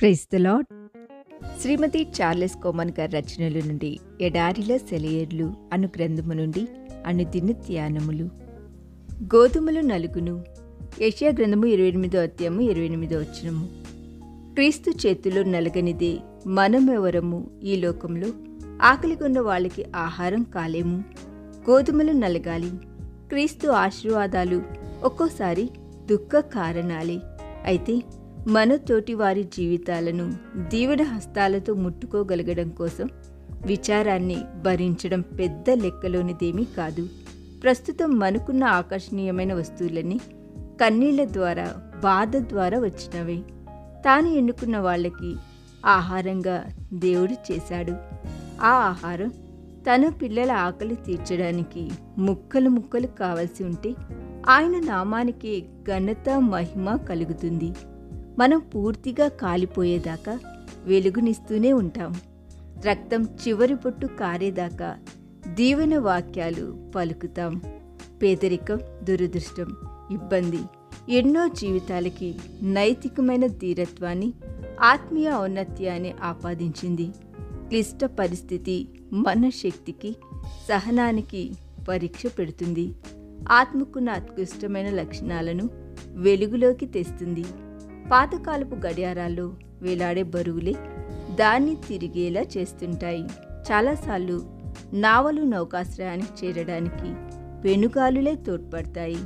Praise the lord Shrimati Charles Cowman గారి రచనల నుండి ఎడారిలో సెలయర్లు అను గ్రంథము నుండి అనుదిన ధ్యానములు గోధుమలు నలుగును. ఏషియా గ్రంథము ఇరవై ఎనిమిదో అధ్యాయము ఇరవై ఎనిమిదో వచ్చినము క్రీస్తు చేతిలో నలగనిదే మనమెవరము ఈ లోకంలో? ఆకలిగొన్న వాళ్ళకి ఆహారం కాలేము. గోధుమలు నలగాలి. క్రీస్తు ఆశీర్వాదాలు ఒక్కోసారి దుఃఖ కారణాలే అయితే మనతోటి వారి జీవితాలను దీవెన హస్తాలతో ముట్టుకోగలగడం కోసం విచారాన్ని భరించడం పెద్ద లెక్కలోనిదేమీ కాదు. ప్రస్తుతం మనకున్న ఆకర్షణీయమైన వస్తువులన్నీ కన్నీళ్ళ ద్వారా బాధ ద్వారా వచ్చినవే. తాను ఎన్నుకున్న వాళ్ళకి ఆహారంగా దేవుడు చేశాడు. ఆ ఆహారం తన పిల్లల ఆకలి తీర్చడానికి ముక్కలు ముక్కలు కావలసి ఉంటే ఆయన నామానికి ఘనత మహిమ కలుగుతుంది. మనం పూర్తిగా కాలిపోయేదాకా వెలుగునిస్తూనే ఉంటాం. రక్తం చివరి పొట్టు కారేదాకా దీవెన వాక్యాలు పలుకుతాం. పేదరికం దురదృష్టం ఇబ్బంది ఎన్నో జీవితాలకి నైతికమైన ధీరత్వాన్ని ఆత్మీయ ఔన్నత్యాన్ని ఆపాదించింది. క్లిష్ట పరిస్థితి మన శక్తికి సహనానికి పరీక్ష పెడుతుంది. ఆత్మకున్న అత్యుష్టమైన లక్షణాలను వెలుగులోకి తెస్తుంది. పాతకాలపు గడియారాల్లో వేలాడే బరువులే దాన్ని తిరిగేలా చేస్తుంటాయి. చాలాసార్లు నావలు నౌకాశ్రయానికి చేరడానికి పెనుగాలులే తోడ్పడతాయి.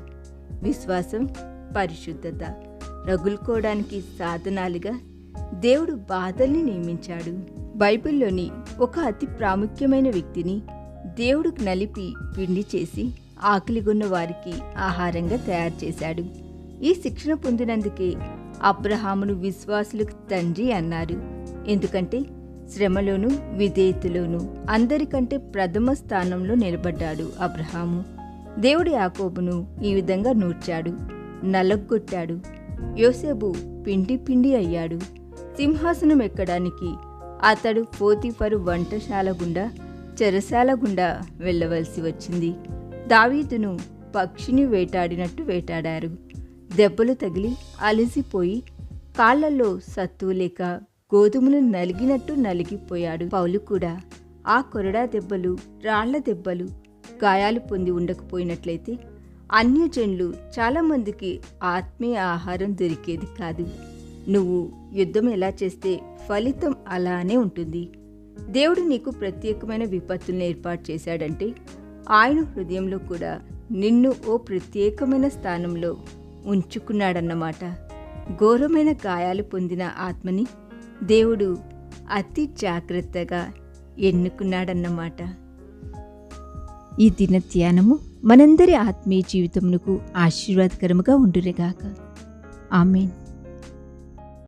విశ్వాసం పరిశుద్ధత రగులుకోవడానికి సాధనాలుగా దేవుడు బాధల్ని నియమించాడు. బైబిల్లోని ఒక అతి ప్రాముఖ్యమైన వ్యక్తిని దేవుడు నలిపి పిండి చేసి ఆకలిగొన్న వారికి ఆహారంగా తయారు చేశాడు. ఈ శిక్షణ పొందినందుకే అబ్రహామును విశ్వాసులకు తండ్రి అన్నారు. ఎందుకంటే శ్రమలోను విధేయతలోను అందరికంటే ప్రథమ స్థానంలో నిలబడ్డాడు అబ్రహాము. దేవుడి ఆకోబును ఈ విధంగా నూర్చాడు నలగొట్టాడు. యోసేబు పిండి పిండి అయ్యాడు. సింహాసనం ఎక్కడానికి అతడు పోతిఫరు వంటశాల గుండా చెరసాల గుండా వెళ్ళవలసి వచ్చింది. దావీదును పక్షిని వేటాడినట్టు వేటాడారు. దెబ్బలు తగిలి అలసిపోయి కాళ్ళలో సత్తువు లేక గోధుమలు నలిగినట్టు నలిగిపోయాడు పౌలు కూడా. ఆ కొరడా దెబ్బలు రాళ్ళ దెబ్బలు గాయాలు పొంది ఉండకపోయినట్లయితే అన్యజనులు చాలామందికి ఆత్మీయ ఆహారం దొరికేది కాదు. నువ్వు యుద్ధం ఎలా చేస్తే ఫలితం అలానే ఉంటుంది. దేవుడు నీకు ప్రత్యేకమైన విపత్తులను ఏర్పాటు చేశాడంటే ఆయన హృదయంలో కూడా నిన్ను ఓ ప్రత్యేకమైన స్థానంలో ఉంచుకున్నాడన్నమాట. ఘోరమైన గాయాలు పొందిన ఆత్మని దేవుడు అతి జాగ్రత్తగా ఎన్నుకున్నాడన్నమాట. ఈ దిన ధ్యానము మనందరి ఆత్మీయ జీవితమునకు ఆశీర్వాదకరముగా ఉండురేగాక ఆమెన్.